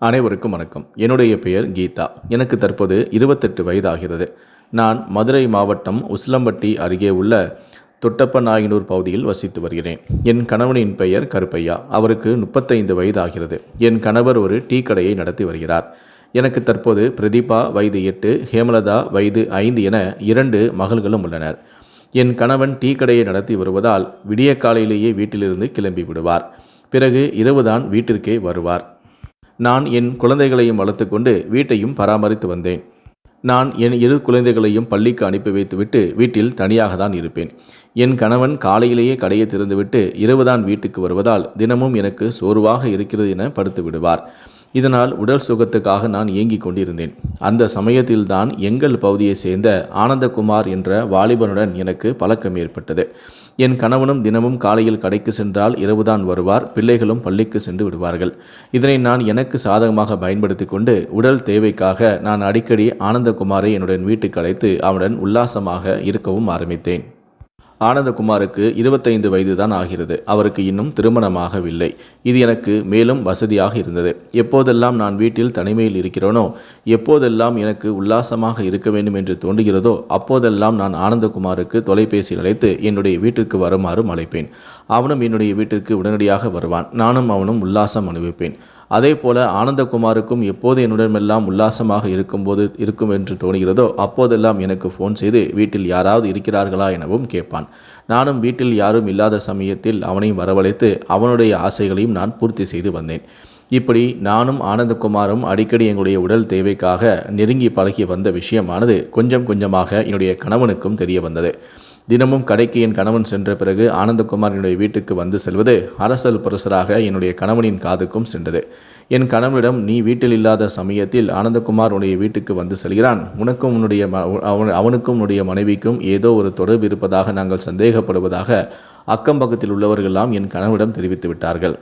அனைவருக்கும் வணக்கம். என்னுடைய பெயர் கீதா. எனக்கு தற்போது இருபத்தெட்டு வயதாகிறது. நான் மதுரை மாவட்டம் உசிலம்பட்டி அருகே உள்ள தொட்டப்ப நாயனூர் பகுதியில் வசித்து வருகிறேன். என் கணவனின் பெயர் கருப்பையா. அவருக்கு முப்பத்தைந்து வயதாகிறது. என் கணவர் ஒரு டீ கடையை நடத்தி வருகிறார். எனக்கு தற்போது பிரதீபா வயது எட்டு ஹேமலதா வயது ஐந்து என இரண்டு மகள்களும் உள்ளனர். என் கணவன் டீ கடையை நடத்தி வருவதால் விடிய காலையிலேயே வீட்டிலிருந்து கிளம்பி விடுவார். பிறகு இரவுதான் வீட்டிற்கே வருவார். நான் என் குழந்தைகளையும் வளர்த்துக்கொண்டு வீட்டையும் பராமரித்து வந்தேன். நான் என் இரு குழந்தைகளையும் பள்ளிக்கு அனுப்பி வைத்துவிட்டு வீட்டில் தனியாக தான் இருப்பேன். என் கணவன் காலையிலேயே கடையை திறந்துவிட்டு இரவுதான் வீட்டுக்கு வருவதால் தினமும் எனக்கு சோர்வாக இருக்கிறது என படுத்து விடுவார். இதனால் உடல் சுகத்துக்காக நான் ஏங்கிக் கொண்டிருந்தேன். அந்த சமயத்தில்தான் எங்கள் பகுதியைச் சேர்ந்த ஆனந்தகுமார் என்ற வாலிபனுடன் எனக்கு பழக்கம் ஏற்பட்டது. என் கணவனும் தினமும் காலையில் கடைக்கு சென்றால் இரவுதான் வருவார் பிள்ளைகளும் பள்ளிக்கு சென்று விடுவார்கள். இதனை நான் எனக்கு சாதகமாக பயன்படுத்தி கொண்டு உடல் தேவைக்காக நான் அடிக்கடி ஆனந்தகுமாரை என்னுடன் வீட்டுக்கு அழைத்து அவனுடன் உல்லாசமாக இருக்கவும் ஆரம்பித்தேன். ஆனந்தகுமாருக்கு இருபத்தைந்து வயது தான் ஆகிறது. அவருக்கு இன்னும் திருமணமாகவில்லை. இது எனக்கு மேலும் வசதியாக இருந்தது. எப்போதெல்லாம் நான் வீட்டில் தனிமையில் இருக்கிறேனோ எப்போதெல்லாம் எனக்கு உல்லாசமாக இருக்க வேண்டும் என்று தோன்றுகிறதோ அப்போதெல்லாம் நான் ஆனந்தகுமாருக்கு தொலைபேசி அழைத்து என்னுடைய வீட்டிற்கு வருமாறு அழைப்பேன். அவனும் என்னுடைய வீட்டிற்கு உடனடியாக வருவான். நானும் அவனும் உல்லாசம் அனுபவிப்பேன். அதே போல ஆனந்தகுமாருக்கும் எப்போது என்னுடனெல்லாம் உல்லாசமாக இருக்கும்போது இருக்கும் என்று தோணுகிறதோ அப்போதெல்லாம் எனக்கு ஃபோன் செய்து வீட்டில் யாராவது இருக்கிறார்களா? எனவும் கேட்பான். நானும் வீட்டில் யாரும் இல்லாத சமயத்தில் அவனையும் வரவழைத்து அவனுடைய ஆசைகளையும் நான் பூர்த்தி செய்து வந்தேன். இப்படி நானும் ஆனந்தகுமாரும் அடிக்கடி எங்களுடைய உடல் தேவைக்காக நெருங்கி பழகி வந்த விஷயமானது கொஞ்சம் கொஞ்சமாக என்னுடைய கணவனுக்கும் தெரிய வந்தது. தினமும் கடைக்கு என் கணவன் சென்ற பிறகு ஆனந்தகுமார் என்னுடைய வீட்டுக்கு வந்து செல்வது அரசல் புரசராக என்னுடைய கணவனின் காதுக்கும் சென்றது. என் கணவனிடம் நீ வீட்டில் இல்லாத சமயத்தில் ஆனந்தகுமார் உன்னுடைய வீட்டுக்கு வந்து செல்கிறான். உனக்கும் உன்னுடைய அவன் அவனுக்கும் உன்னுடைய மனைவிக்கும் ஏதோ ஒரு தொடர்பு இருப்பதாக நாங்கள் சந்தேகப்படுவதாக அக்கம் பக்கத்தில் உள்ளவர்களெல்லாம் என் கணவனிடம் தெரிவித்து விட்டார்கள்.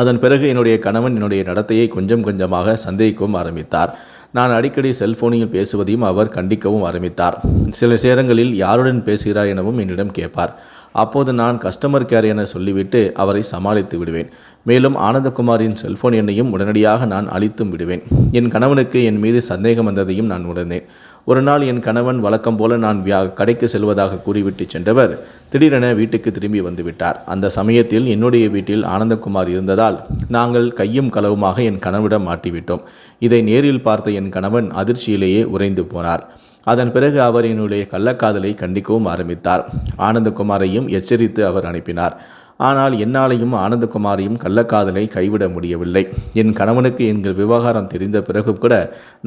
அதன் பிறகு என்னுடைய கணவன் என்னுடைய நடத்தையை கொஞ்சம் கொஞ்சமாக சந்தேகிக்கவும் ஆரம்பித்தார். நான் அடிக்கடி செல்போனில் பேசுவதையும் அவர் கண்டிக்கவும் ஆரம்பித்தார். சில நேரங்களில் யாருடன் பேசுகிறார் எனவும் என்னிடம் கேட்பார். அப்போது நான் கஸ்டமர் கேர் என சொல்லிவிட்டு அவரை சமாளித்து விடுவேன். மேலும் ஆனந்தகுமாரின் செல்போன் எண்ணையும் உடனடியாக நான் அழித்தும் விடுவேன். என் கணவனுக்கு என் மீது சந்தேகம் வந்ததையும் நான் உணர்ந்தேன். ஒரு நாள் என் கணவன் வழக்கம் போல நான் வியா கடைக்கு செல்வதாக கூறிவிட்டு சென்றவர் திடீரென வீட்டுக்கு திரும்பி வந்துவிட்டார். அந்த சமயத்தில் என்னுடைய வீட்டில் ஆனந்தகுமார் இருந்ததால் நாங்கள் கையும் களவுமாக என் கணவிடம் மாட்டிவிட்டோம். இதை நேரில் பார்த்த என் கணவன் அதிர்ச்சியிலேயே உறைந்து போனார். அதன் பிறகு அவர் என்னுடைய கள்ளக்காதலை கண்டிக்கவும் ஆரம்பித்தார். ஆனந்தகுமாரையும் எச்சரித்து அவர் அனுப்பினார். ஆனால் என்னாலையும் ஆனந்தகுமாரையும் கள்ளக்காதலை கைவிட முடியவில்லை. என் கணவனுக்கு எங்கள் விவகாரம் தெரிந்த பிறகு கூட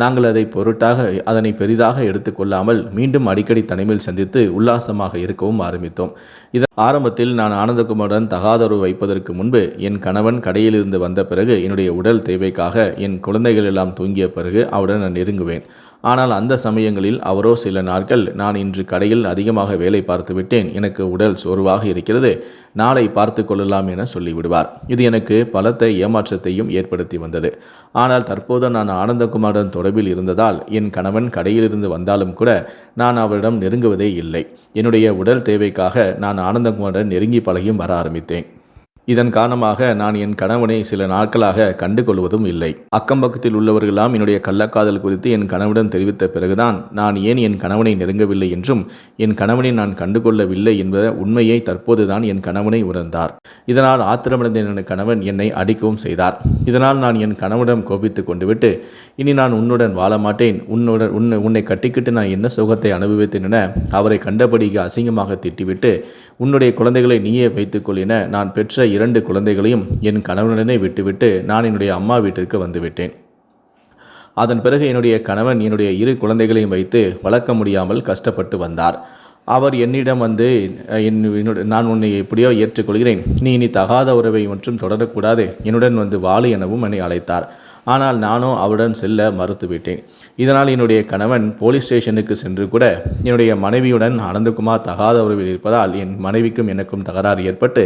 நாங்கள் அதை பொருட்டாக அதனை பெரிதாக எடுத்துக்கொள்ளாமல் மீண்டும் அடிக்கடி தனிமையில் சந்தித்து உல்லாசமாக இருக்கவும் ஆரம்பித்தோம். இதன் ஆரம்பத்தில் நான் ஆனந்தகுமாருடன் தகாதரவு வைப்பதற்கு முன்பு என் கணவன் கடையிலிருந்து வந்த பிறகு என்னுடைய உடல் தேவைக்காக என் குழந்தைகள் எல்லாம் தூங்கிய பிறகு அவருடன் நான் நெருங்குவேன். ஆனால் அந்த சமயங்களில் அவரோ சில நாட்கள் நான் இன்று கடையில் அதிகமாக வேலை பார்த்து விட்டேன். எனக்கு உடல் சோர்வாக இருக்கிறது. நாளை பார்த்து கொள்ளலாம் என சொல்லிவிடுவார். இது எனக்கு பலத்த ஏமாற்றத்தையும் ஏற்படுத்தி வந்தது. ஆனால் தற்போது நான் ஆனந்தகுமாருடன் தொடர்பில் இருந்ததால் என் கணவன் கடையிலிருந்து வந்தாலும் கூட நான் அவரிடம் நெருங்குவதே இல்லை. என்னுடைய உடல் தேவைக்காக நான் ஆனந்தகுமாருடன் நெருங்கி பழகியும் வர ஆரம்பித்தேன். இதன் காரணமாக நான் என் கணவனை சில நாட்களாக கண்டு கொள்வதும் இல்லை. அக்கம் பக்கத்தில் என்னுடைய கள்ளக்காதல் குறித்து என் கணவனிடம் தெரிவித்த பிறகுதான் நான் ஏன் என் கணவனை நெருங்கவில்லை என்றும் என் கணவனை நான் கண்டுகொள்ளவில்லை என்பத உண்மையை தற்போதுதான் என் கணவனை உணர்ந்தார். இதனால் ஆத்திரமடைந்த என் கணவன் என்னை அடிக்கவும் செய்தார். இதனால் நான் என் கணவனிடம் கோபித்து கொண்டுவிட்டு இனி நான் உன்னுடன் வாழ மாட்டேன் உன்னுடன் உன்னை உன்னை கட்டிக்கிட்டு நான் என்ன சுகத்தை அனுபவித்தேன் என அவரை கண்டபடி அசிங்கமாக திட்டிவிட்டு உன்னுடைய குழந்தைகளை நீயே வைத்துக்கொள் என நான் பெற்ற இரண்டு குழந்தைகளையும் என் கணவனுடனே விட்டுவிட்டு நான் என்னுடைய அம்மா வீட்டிற்கு வந்துவிட்டேன். அதன் பிறகு என்னுடைய கணவன் என்னுடைய இரு குழந்தைகளையும் வைத்து வளர்க்க முடியாமல் கஷ்டப்பட்டு வந்தார். அவர் என்னிடம் வந்து என்னுடைய நான் உன்னை எப்படியோ ஏற்றுக்கொள்கிறேன். நீ இனி தகாத உறவை மற்றும் தொடரக்கூடாது. என்னுடன் வந்து வாழு எனவும் என்னை அழைத்தார். ஆனால் நானும் அவருடன் செல்ல மறுத்துவிட்டேன். இதனால் என்னுடைய கணவன் போலீஸ் ஸ்டேஷனுக்கு சென்று கூட என்னுடைய மனைவியுடன் அனந்தகுமார் தகாத உறவில் இருப்பதால் என் மனைவிக்கும் எனக்கும் தகராறு ஏற்பட்டு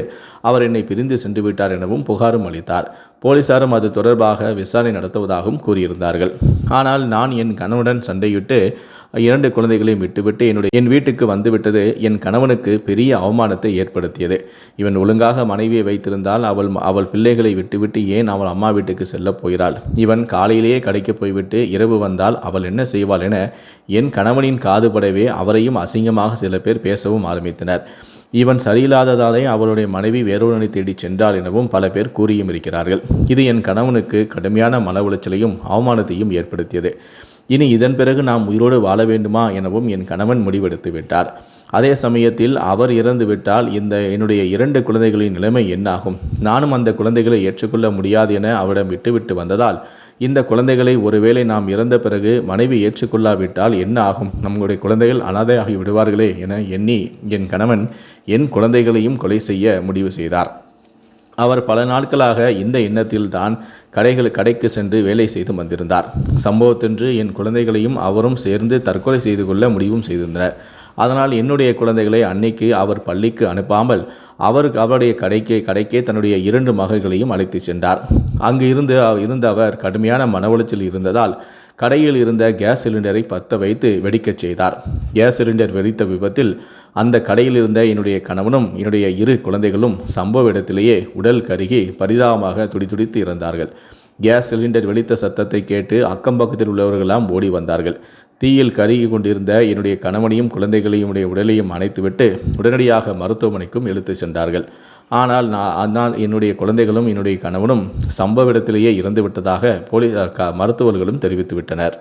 அவர் என்னை பிரிந்து சென்று விட்டார் எனவும் புகாரும் அளித்தார். போலீசாரும் அது தொடர்பாக விசாரணை நடத்துவதாகவும் கூறியிருந்தார்கள். ஆனால் நான் என் கணவனுடன் சண்டையிட்டு இரண்டு குழந்தைகளையும் விட்டுவிட்டு என்னுடைய என் வீட்டுக்கு வந்துவிட்டது. என் கணவனுக்கு பெரிய அவமானத்தை ஏற்படுத்தியது. இவன் ஒழுங்காக மனைவியை வைத்திருந்தால் அவள் அவள் பிள்ளைகளை விட்டுவிட்டு ஏன் அவள் அம்மா வீட்டுக்கு செல்லப் போகிறாள்? இவன் காலையிலேயே கடைக்கு போய்விட்டு இரவு வந்தால் அவள் என்ன செய்வாள் என என் கணவனின் காதுபடவே அவரையும் அசிங்கமாக சில பேர் பேசவும் ஆரம்பித்தனர். இவன் சரியில்லாததாலே அவளுடைய மனைவி வேறொருவனை தேடி சென்றாள் எனவும் பல பேர் கூறியும் இருக்கிறார்கள். இது என் கணவனுக்கு கடுமையான மன உளைச்சலையும் அவமானத்தையும் ஏற்படுத்தியது. இனி இதன் பிறகு நாம் உயிரோடு வாழ வேண்டுமா எனவும் என் கணவன் முடிவெடுத்து விட்டார். அதே சமயத்தில் அவர் இறந்துவிட்டால் இந்த என்னுடைய இரண்டு குழந்தைகளின் நிலைமை என்னாகும்? நானும் அந்த குழந்தைகளை ஏற்றுக்கொள்ள முடியாது என அவரிடம் விட்டுவிட்டு வந்ததால் இந்த குழந்தைகளை ஒருவேளை நாம் இறந்த பிறகு மனைவி ஏற்றுக்கொள்ளாவிட்டால் என்ன ஆகும்? நம்முடைய குழந்தைகள் அனாதையாகி விடுவார்களே என எண்ணி என் கணவன் என் குழந்தைகளையும் கொலை செய்ய முடிவு செய்தார். அவர் பல நாட்களாக இந்த எண்ணத்தில் தான் கடைகள் கடைக்கு சென்று வேலை செய்து வந்திருந்தார். சம்பவத்தன்று என் குழந்தைகளையும் அவரும் சேர்ந்து தற்கொலை செய்து கொள்ள முடிவும் செய்திருந்தனர். அதனால் என்னுடைய குழந்தைகளை அன்னைக்கு அவர் பள்ளிக்கு அனுப்பாமல் அவர் அவருடைய கடைக்கே கடைக்கே தன்னுடைய இரண்டு மகள்களையும் அழைத்து சென்றார். அங்கு இருந்து இருந்த அவர் கடுமையான மன உளைச்சல் இருந்ததால் கடையில் இருந்த கேஸ் சிலிண்டரை பற்ற வைத்து வெடிக்கச் செய்தார். கேஸ் சிலிண்டர் வெடித்த விபத்தில் அந்த கடையில் இருந்த என்னுடைய கணவனும் என்னுடைய இரு குழந்தைகளும் சம்பவ இடத்திலேயே உடல் கருகி பரிதாபமாக துடிதுடித்து இறந்தார்கள். கேஸ் சிலிண்டர் வெடித்த சத்தத்தை கேட்டு அக்கம் பக்கத்தில் உள்ளவர்களெல்லாம் ஓடி வந்தார்கள். தீயில் கருகி கொண்டிருந்த என்னுடைய கணவனையும் குழந்தைகளையும் உடைய உடலையும் அணைத்துவிட்டு உடனடியாக மருத்துவமனைக்கும் இழுத்து சென்றார்கள். ஆனால் நான் நான் என்னுடைய குழந்தைகளும் என்னுடைய கணவனும் சம்பவ இடத்திலேயே இறந்து விட்டதாக போலீஸ் மருத்துவர்களும் தெரிவித்துவிட்டனர்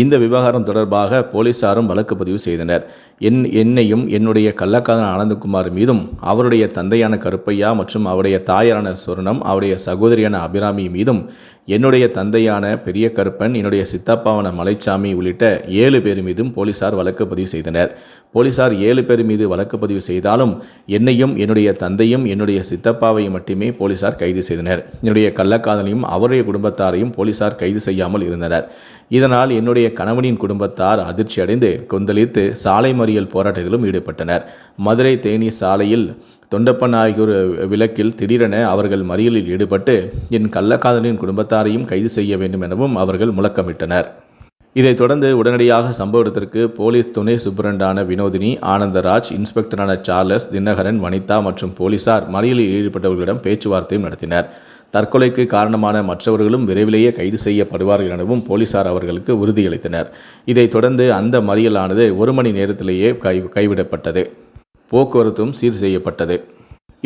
இந்த விவகாரம் தொடர்பாக போலீசாரும் வழக்கு பதிவு செய்தனர். என் என்னையும் என்னுடைய கள்ளக்காதன் ஆனந்தகுமார் மீதும் அவருடைய தந்தையான கருப்பையா மற்றும் அவருடைய தாயாரான சுவர்ணம் அவருடைய சகோதரியான அபிராமி மீதும் என்னுடைய தந்தையான பெரிய கருப்பன் என்னுடைய சித்தப்பாவான மலைச்சாமி உள்ளிட்ட ஏழு பேர் மீதும் போலீசார் வழக்கு பதிவு செய்தனர். போலீசார் ஏழு பேர் மீது வழக்கு பதிவு செய்தாலும் என்னையும் என்னுடைய தந்தையும் என்னுடைய சித்தப்பாவையும் மட்டுமே போலீசார் கைது செய்தனர். என்னுடைய கள்ளக்காதலையும் அவருடைய குடும்பத்தாரையும் போலீசார் கைது செய்யாமல் இருந்தனர். இதனால் என்னுடைய கணவனின் குடும்பத்தார் அதிர்ச்சி அடைந்து கொந்தளித்து சாலை மறியல் போராட்டத்திலும் ஈடுபட்டனர். மதுரை தேனி சாலையில் தொண்டப்பன் ஆகியோர் விளக்கில் திடீரென அவர்கள் மறியலில் ஈடுபட்டு என் கள்ளக்காதலின் குடும்பத்தாரையும் கைது செய்ய வேண்டும் எனவும் அவர்கள் முழக்கமிட்டனர். இதைத் தொடர்ந்து உடனடியாக சம்பவ இடத்திற்கு போலீஸ் துணை சூப்பரண்டான வினோதினி ஆனந்தராஜ் இன்ஸ்பெக்டரான சார்லஸ் தினகரன் வனிதா மற்றும் போலீசார் மறியலில் ஈடுபட்டவர்களிடம் பேச்சுவார்த்தையும் நடத்தினர். தற்கொலைக்கு காரணமான மற்றவர்களும் விரைவிலேயே கைது செய்யப்படுவார்கள் எனவும் போலீசார் அவர்களுக்கு உறுதியளித்தனர். இதைத் தொடர்ந்து அந்த மறியலானது ஒரு மணி நேரத்திலேயே கை கைவிடப்பட்டது. போக்குவரத்தும் சீர் செய்யப்பட்டது.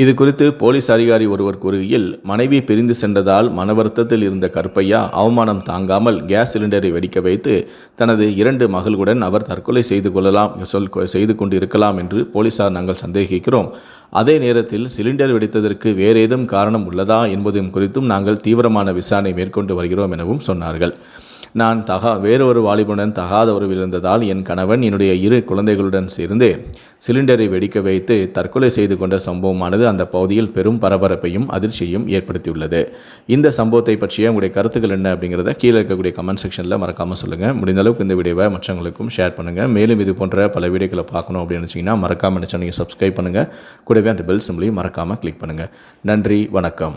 இது குறித்து போலீஸ் அதிகாரி ஒருவர் கூறுகையில் மனைவி பிரிந்து சென்றதால் மன வருத்தத்தில் இருந்த கருப்பையா அவமானம் தாங்காமல் கேஸ் சிலிண்டரை வெடிக்க வைத்து தனது இரண்டு மகளுடன் அவர் தற்கொலை செய்து கொள்ளலாம் சொல் செய்து கொண்டு இருக்கலாம் என்று போலீசார் நாங்கள் சந்தேகிக்கிறோம். அதே நேரத்தில் சிலிண்டர் வெடித்ததற்கு வேறேதும் காரணம் உள்ளதா என்பதும் குறித்தும் நாங்கள் தீவிரமான விசாரணை மேற்கொண்டு வருகிறோம் எனவும் சொன்னார்கள். நான் தகா வேறொரு வாலிபனுடன் தகாத உறவில் இருந்ததால் என் கணவன் என்னுடைய இரு குழந்தைகளுடன் சேர்ந்து சிலிண்டரை வெடிக்க வைத்து தற்கொலை செய்து கொண்ட சம்பவமானது அந்த பகுதியில் பெரும் பரபரப்பையும் அதிர்ச்சியையும் ஏற்படுத்தியுள்ளது. இந்த சம்பவத்தை பற்றிய உங்களுடைய கருத்துக்கள் என்ன அப்படிங்கிறத கீழே இருக்கக்கூடிய கமெண்ட் செக்ஷனில் மறக்காமல் சொல்லுங்கள் முடிந்த அளவுக்கு இந்த வீடியோவை மற்றவங்களுக்கும் ஷேர் பண்ணுங்கள் மேலும் இது போன்ற பல வீடியோக்களை பார்க்கணும் அப்படின்னு நினச்சிங்கன்னா மறக்காமல் நினச்சா நீங்கள் சப்ஸ்கிரைப் பண்ணுங்கள் கூடவே அந்த பெல் சிம்லையும் மறக்காமல் கிளிக் பண்ணுங்கள் நன்றி வணக்கம்.